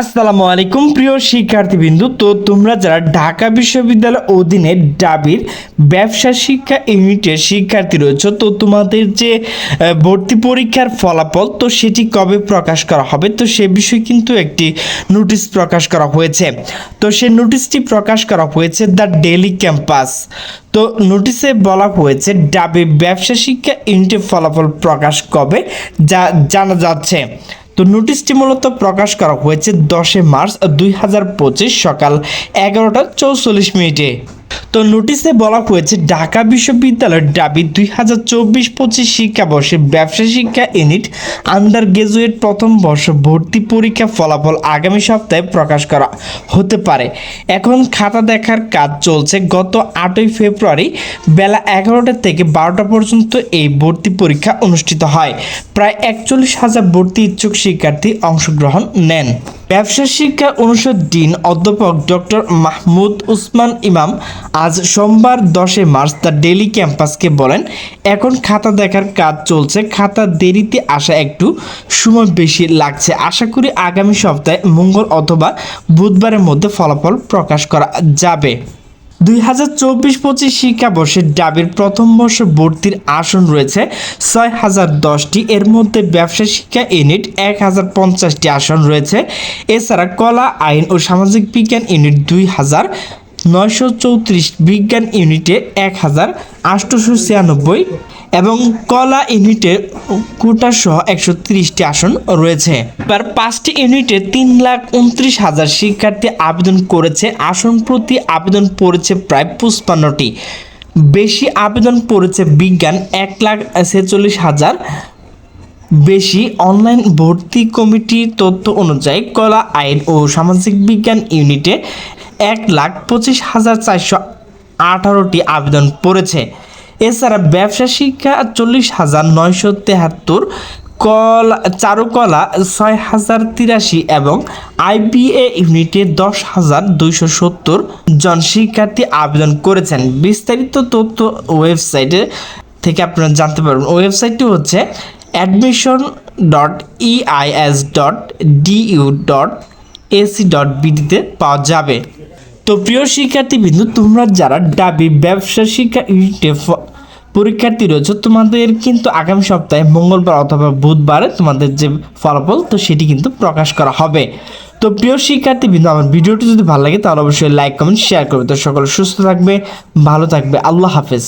আসসালামু আলাইকুম, প্রিয় শিক্ষার্থীবৃন্দু। তো তোমরা যারা ঢাকা বিশ্ববিদ্যালয় অধীনে ডাবির ব্যবসা শিক্ষা ইউনিটের শিক্ষার্থী রয়েছে, তো তোমাদের যে ভর্তি পরীক্ষার ফলাফল, তো সেটি কবে প্রকাশ করা হবে, তো সে বিষয়ে কিন্তু একটি নোটিশ প্রকাশ করা হয়েছে। তো সে নোটিশটি প্রকাশ করা হয়েছে দ্য ডেলি ক্যাম্পাস। তো নোটিশে বলা হয়েছে ডাবি ব্যবসা শিক্ষা ইউনিটের ফলাফল প্রকাশ কবে, যা জানা যাচ্ছে। তো নোটিশটি মূলত প্রকাশ করা হয়েছে দশে মার্চ দুই হাজার পঁচিশ সকাল এগারোটা চৌচল্লিশ মিনিটে। তো নোটিশে বলা হয়েছে, ঢাকা বিশ্ববিদ্যালয়ের দাবি দুই হাজার চব্বিশ পঁচিশ শিক্ষাবর্ষে ব্যবসা শিক্ষা ইউনিট আন্ডার গ্রাজুয়েট প্রথম বর্ষ ভর্তি পরীক্ষা ফলাফল আগামী সপ্তাহে প্রকাশ করা হতে পারে। এখন খাতা দেখার কাজ চলছে। গত আটই ফেব্রুয়ারি বেলা এগারোটা থেকে বারোটা পর্যন্ত এই ভর্তি পরীক্ষা অনুষ্ঠিত হয়। প্রায় একচল্লিশ হাজার ভর্তি ইচ্ছুক শিক্ষার্থী অংশগ্রহণ নেন। ব্যবসা শিক্ষা অনুষদ ডিন অধ্যাপক ডক্টর মাহমুদ উসমান ইমাম আজ সোমবার দশে মার্চ দ্য ডেলি ক্যাম্পাসকে বলেন, এখন খাতা দেখার কাজ চলছে, খাতা দেরিতে আসা একটু সময় বেশি লাগছে। আশা করি আগামী সপ্তাহে মঙ্গল অথবা বুধবারের মধ্যে ফলাফল প্রকাশ করা যাবে। দুই হাজার চব্বিশ পঁচিশ শিক্ষাবর্ষে ডাবের প্রথম বর্ষ ভর্তির আসন রয়েছে ছয় হাজার দশটি। এর মধ্যে ব্যবসা শিক্ষা ইউনিট এক হাজার পঞ্চাশটি আসন রয়েছে। এছাড়া কলা, আইন ও সামাজিক বিজ্ঞান ইউনিট দুই হাজার। নয়শো চৌত্রিশ বিজ্ঞান ইউনিটে এক হাজার আটশোশো ছিয়ানব্বই এবং কলা ইউনিটে কোটা সহ একশো তিরিশটি আসন রয়েছে। এবার পাঁচটি ইউনিটে তিন লাখ উনত্রিশ হাজার শিক্ষার্থী আবেদন করেছে। আসন প্রতি আবেদন পড়েছে প্রায় পঁচপান্নটি। বেশি আবেদন পড়েছে বিজ্ঞান এক লাখ ছেচল্লিশ হাজার। বেশি অনলাইন ভর্তি কমিটির তথ্য অনুযায়ী কলা, আইন ও সামাজিক বিজ্ঞান ইউনিটে এক লাখ পঁচিশ হাজার চারশো আঠারোটি আবেদন পড়েছে। এছাড়া ব্যবসা শিক্ষা চল্লিশ হাজার নয়শো তেহাত্তর, কলা, চারুকলা ছয় হাজার তিরাশি এবং আইবিএ ইউনিটে দশ হাজার দুইশো সত্তর জন শিক্ষার্থী আবেদন করেছেন। বিস্তারিত তথ্য ওয়েবসাইটে থেকে আপনারা জানতে পারবেন। ওয়েবসাইটটি হচ্ছে admission dot EIS dot DU dot AC dot বিডিতে পাওয়া যাবে। তো প্রিয় শিক্ষার্থী বিন্দু তোমরা যারা ডাবি ব্যবসা শিক্ষা ইউনিটে পরীক্ষার্থী রয়েছে, তোমাদের কিন্তু আগামী সপ্তাহে মঙ্গলবার অথবা বুধবারে তোমাদের যে ফলাফল, তো সেটি কিন্তু প্রকাশ করা হবে। তো প্রিয় শিক্ষার্থী বিন্দু আমার ভিডিওটি যদি ভালো লাগে, তাহলে অবশ্যই লাইক, কমেন্ট, শেয়ার করবে। তো সকলে সুস্থ থাকবে, ভালো থাকবে। আল্লাহ হাফেজ।